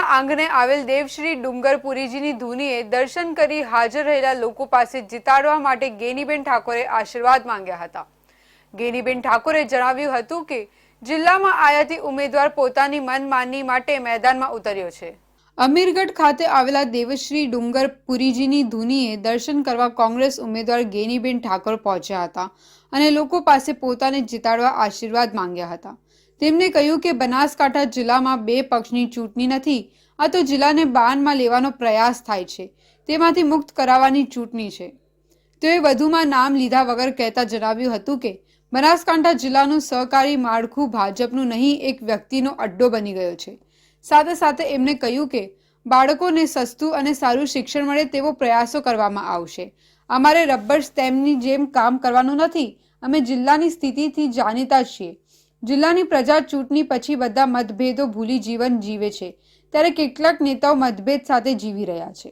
મંદિરના આંગણે આવેલ દેવશ્રી ડુંગરપુરીજીની ધૂનીએ દર્શન કરી હાજર રહેલા લોકો પાસે જીતાડવા માટે ગેનીબેન ઠાકોરે આશીર્વાદ માંગ્યા હતા. ગેનીબેન ઠાકોરે જણાવ્યું હતું કે, જિલ્લામાં આયાતી ઉમેદવાર પોતાની મનમાની માટે મેદાનમાં ઉતર્યો છે. અમીરગઢ ખાતે આવેલા દેવશ્રી ડુંગરપુરીજીની ધૂનીએ દર્શન કરવા કોંગ્રેસ ઉમેદવાર ગેનીબેન ઠાકોર પહોંચ્યા હતા અને લોકો પાસે પોતાને જીતાડવા આશીર્વાદ માંગ્યા હતા. તેમણે કહ્યું કે બનાસકાંઠા જિલ્લામાં બે પક્ષની ચૂંટણી નથી, આ તો જિલ્લાને બાનમાં લેવાનો પ્રયાસ થાય છે. તેમાંથી મુક્ત કરાવવાની ચૂંટણી છે. તેઓએ વધુમાં નામ લીધા વગર કહેતા જણાવ્યું હતું કે, બનાસકાંઠા જિલ્લાનું સહકારી માળખું ભાજપનું નહીં, એક વ્યક્તિનો અડ્ડો બની ગયો છે. સાથે સાથે એમણે કહ્યું કે, બાળકોને સસ્તું અને સારું શિક્ષણ મળે તેવો પ્રયાસો કરવામાં આવશે. અમારે રબર તેમની જેમ કામ કરવાનું નથી, અમે જિલ્લાની સ્થિતિથી જાણીતા છીએ. જિલ્લાની પ્રજા ચૂંટણી પછી બધા મતભેદો ભૂલી જીવન જીવે છે. ત્યારે કેટલાક નેતાઓ મતભેદ સાથે જીવી રહ્યા છે.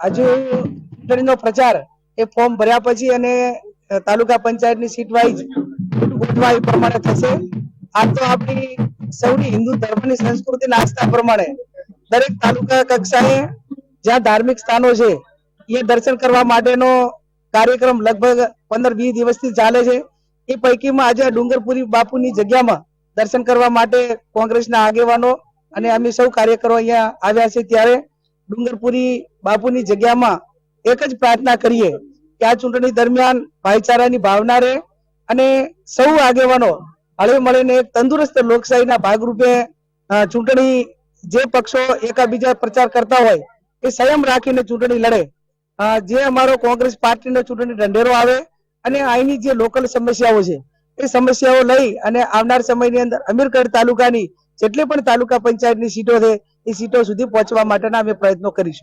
આજે ચૂંટણીનો પ્રચાર એ ફોર્મ ભર્યા પછી અને તાલુકા પંચાયતની સીટ વાઇઝ ગોઠવા એ પ્રમાણે થશે. આ તો આપણી સૌની હિન્દુ ધર્મની સંસ્કૃતિના આસ્થા પ્રમાણે દરેક તાલુકા કક્ષાએ જ્યાં ધાર્મિક સ્થાનો છે, એ દર્શન કરવા માટેનો કાર્યક્રમ લગભગ પંદર વીસ દિવસથી ચાલે છે. એ પૈકીમાં આજે ડુંગરપુરી બાપુની જગ્યામાં દર્શન કરવા માટે કોંગ્રેસના આગેવાનો અને અમે સૌ કાર્યકરો અહીંયા આવ્યા છે ત્યારે ડુંગરપુરી બાપુની જગ્યામાં એક જ પ્રાર્થના કરીએ કે આ ચૂંટણી દરમિયાન ભાઈચારાની ભાવના રહે અને સૌ આગેવાનો હળે મળીને એક તંદુરસ્ત લોકશાહીના ભાગરૂપે ચૂંટણી જે પક્ષો એકાબીજા પ્રચાર કરતા હોય એ સંયમ રાખીને ચૂંટણી લડે. જે અમારો કોંગ્રેસ પાર્ટીનો ચૂંટણી ઢંઢેરો આવે અને અહીંની જે લોકલ સમસ્યાઓ છે, એ સમસ્યાઓ લઈ અને આવનાર સમયની અંદર અમીરગઢ તાલુકાની જેટલી પણ તાલુકા પંચાયતની સીટો છે, એ સીટો સુધી પહોંચવા માટેના અમે પ્રયત્નો કરીશું.